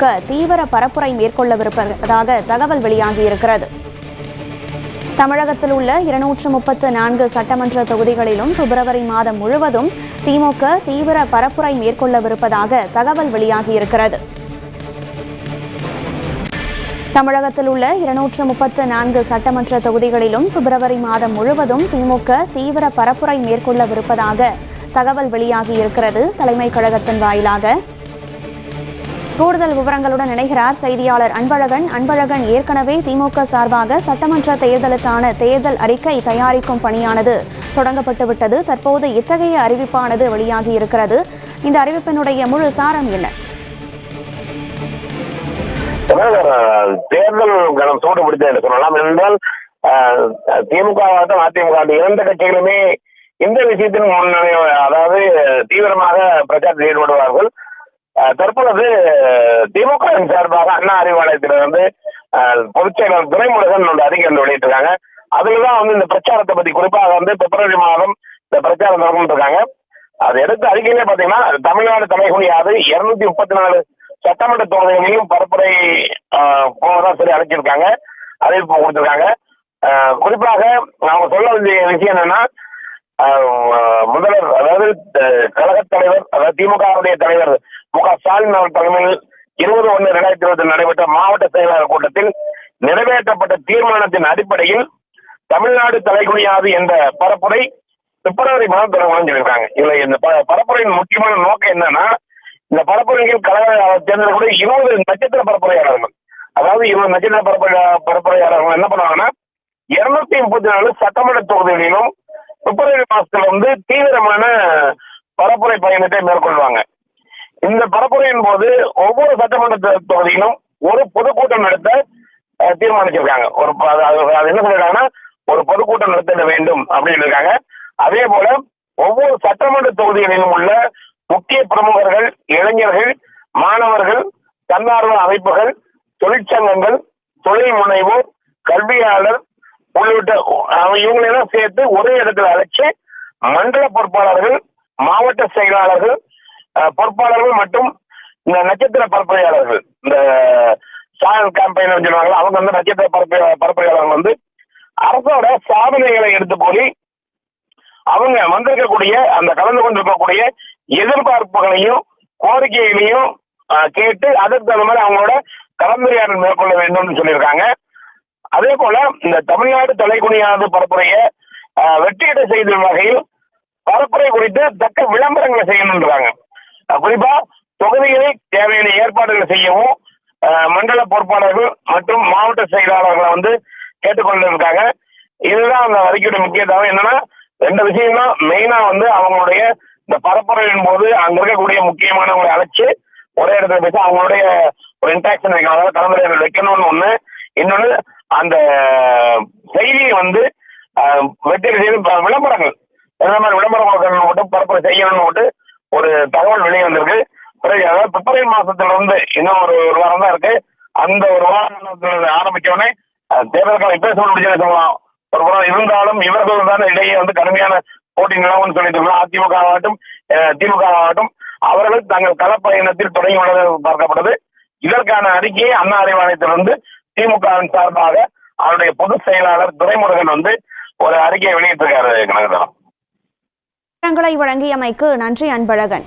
திமுக தீவிர பரப்புரை மேற்கொள்ளவிருப்பதாக தகவல் வெளியாகியிருக்கிறது. தமிழகத்தில் உள்ள இருநூற்று முப்பத்து நான்கு சட்டமன்ற தொகுதிகளிலும் பிப்ரவரி மாதம் முழுவதும் திமுக தீவிர பரப்புரை மேற்கொள்ளவிருப்பதாக தகவல் வெளியாகியிருக்கிறது. தமிழகத்தில் உள்ள இருநூற்று முப்பத்து நான்கு சட்டமன்ற தொகுதிகளிலும் பிப்ரவரி மாதம் முழுவதும் திமுக தீவிர பரப்புரை மேற்கொள்ளவிருப்பதாக தகவல் வெளியாகியிருக்கிறது தலைமை கழகத்தின் வாயிலாக. கூடுதல் விவரங்களுடன் இணைகிறார் செய்தியாளர் அன்பழகன். அன்பழகன் ஏற்கனவே திமுக சார்பாக சட்டமன்ற தேர்தலுக்கான தேர்தல் அறிக்கை தயாரிக்கும் பணியானது தொடங்கப்பட்டுவிட்டது தற்போது இத்தகைய அறிவிப்பானது வெளியாகி இருக்கிறது. இந்த அறிவிப்பினுடைய முழு சாரம் என்ன? தேர்தல் கணம் சூடு பிடித்த என்று சொல்லலாம் என்றால் திமுக அதிமுக இரண்டு கட்சிகளுமே இந்த விஷயத்தின் முன்னணி அதாவது தீவிரமாக பிரச்சாரத்தில் ஈடுபடுவார்கள். தற்பொழுது திமுக சார்பாக அண்ணா அறிவாலயத்தில் வந்து அஹ், துரைமுருகன் ஒரு அறிக்கை ஒன்று வெளியிட்டிருக்காங்க. அதுலதான் வந்து இந்த பிரச்சாரத்தை பத்தி குறிப்பாக வந்து பிப்ரவரி மாதம் இந்த பிரச்சாரம் நடந்துட்டு இருக்காங்க அது எடுத்த அறிக்கையிலே பாத்தீங்கன்னா தமிழ்நாடு தலைகுனியாது இருநூத்தி முப்பத்தி நாலு சட்டமன்ற தொகுதிகளையும் பரப்புரை போனதான் சரி சொல்லி அழைச்சிருக்காங்க அறிவிப்பு கொடுத்திருக்காங்க. குறிப்பாக அவங்க சொல்ல வேண்டிய விஷயம் என்னன்னா முதல்வர் அதாவது கழகத் தலைவர் அதாவது திமுகவுடைய தலைவர் மு க ஸ்டாலின் அவர்கள் தலைமையில் இருபது ஒன்று ரெண்டாயிரத்தி இருபத்தி நடைபெற்ற மாவட்ட செயலாளர் கூட்டத்தில் நிறைவேற்றப்பட்ட தீர்மானத்தின் அடிப்படையில் தமிழ்நாடு தலைகுனியாது என்ற பரப்புரை பிப்ரவரி மாதம் தொடங்கணும்னு சொல்லியிருக்காங்க. இதுல இந்த ப- பரப்புரையின் முக்கியமான நோக்கம் என்னன்னா இந்த பரப்புரையில் கழக தேர்ந்தெடுக்கக்கூடிய இருபது நட்சத்திர பரப்புரையாளர்கள். அதாவது இருபது நட்சத்திர பரப்புரை பரப்புரையாளர்கள் என்ன பண்ணுவாங்கன்னா இருநூத்தி முப்பத்தி நாலு சட்டமன்ற தொகுதிகளிலும் பிப்ரவரி மாசத்துல வந்து தீவிரமான பரப்புரை பயணத்தை மேற்கொள்வாங்க. இந்த பரப்புரையின் போது ஒவ்வொரு சட்டமன்ற தொகுதியிலும் ஒரு பொதுக்கூட்டம் நடத்த தீர்மானிச்சிருக்காங்க. ஒரு ப- அது என்ன சொல்லிருக்காங்கன்னா ஒரு பொதுக்கூட்டம் நடத்த வேண்டும் அப்படின்னு இருக்காங்க அதே போல ஒவ்வொரு சட்டமன்ற தொகுதிகளிலும் உள்ள முக்கிய பிரமுகர்கள் இளைஞர்கள் மாணவர்கள் தன்னார்வ அமைப்புகள் தொழிற்சங்கங்கள் தொழில் முனைவோர் கல்வியாளர் உள்ளிட்ட இவங்களெல்லாம் சேர்த்து ஒரே இடத்துல அழைச்சு மண்டல பொறுப்பாளர்கள் மாவட்ட செயலாளர்கள் பொறுப்பாளர்கள் மற்றும் இந்த நட்சத்திர பரப்புரையாளர்கள். இந்த சாயல் கேம்பெயின் சொல்லுவாங்க அவங்க வந்து நட்சத்திர பரப்பு பரப்புரையாளர்கள் வந்து அரசோட சாதனைகளை எடுத்து போய் அவங்க வந்திருக்கக்கூடிய அந்த கலந்து கொண்டிருக்கக்கூடிய எதிர்பார்ப்புகளையும் கோரிக்கைகளையும் கேட்டு அதற்கு தகுந்த மாதிரி அவங்களோட கலந்துரையாடல் மேற்கொள்ள வேண்டும்னு சொல்லியிருக்காங்க. அதே போல இந்த தமிழ்நாடு தலைக்குனியானது பரப்புரைய வெற்றியிட செய்த வகையில் பரப்புரை குறித்து தக்க விளம்பரங்களை செய்யணுன்றாங்க குறிப்பா தொகுதிகளில் தேவையான ஏற்பாடுகளை செய்யவும் மண்டல பொறுப்பாளர்கள் மற்றும் மாவட்ட செயலாளர்களை வந்து கேட்டுக்கொண்டிருக்காங்க இதுதான் அந்த அறிக்கையோட முக்கியத்துவம் என்னன்னா ரெண்டு விஷயம் தான். மெயினா வந்து அவங்களுடைய இந்த பரப்புரையின் போது அங்க இருக்கக்கூடிய முக்கியமானவங்களை அழைச்சு ஒரே இடத்துல பேசி அவங்களுடைய ஒரு இன்ட்ராக்ஷன் வைக்கணும். அதாவது கலந்துரையாடல் வைக்கணும்னு ஒண்ணு. இன்னொன்னு அந்த செய்தியை வந்து வெற்றி விளம்பரங்கள். இந்த மாதிரி விளம்பரம் கொடுக்கணும் மட்டும் பரப்புரை செய்யணும்னு மட்டும் ஒரு தகவல் வெளியே வந்திருக்கு. பிறகு அதாவது பிப்ரவரி மாசத்துல இருந்து இன்னும் ஒரு ஒரு வாரம் தான் இருக்கு. அந்த ஒரு வாரம் ஆரம்பிச்ச உடனே அஹ், தேர்தலுக்கான இப்ப சொல்ல சொல்லலாம். ஒரு புறம் இருந்தாலும் இவர்கள் தான் இடையே வந்து கடுமையான போட்டி நிலவும்னு சொல்லிட்டு இருக்கோம் அதிமுக ஆகட்டும் திமுக ஆகட்டும் அவர்கள் தங்கள் களப்பயணத்தில் தொடங்கியுள்ளது பார்க்கப்படுது. இதற்கான அறிக்கையை அண்ணா அறிவாலயத்திலிருந்து திமுகவின் சார்பாக அவருடைய பொதுச் செயலாளர் துரைமுருகன் வந்து ஒரு அறிக்கையை வெளியிட்டிருக்காரு கனகதனம் விவரங்களை வழங்கியமைக்கு நன்றி அன்பழகன்.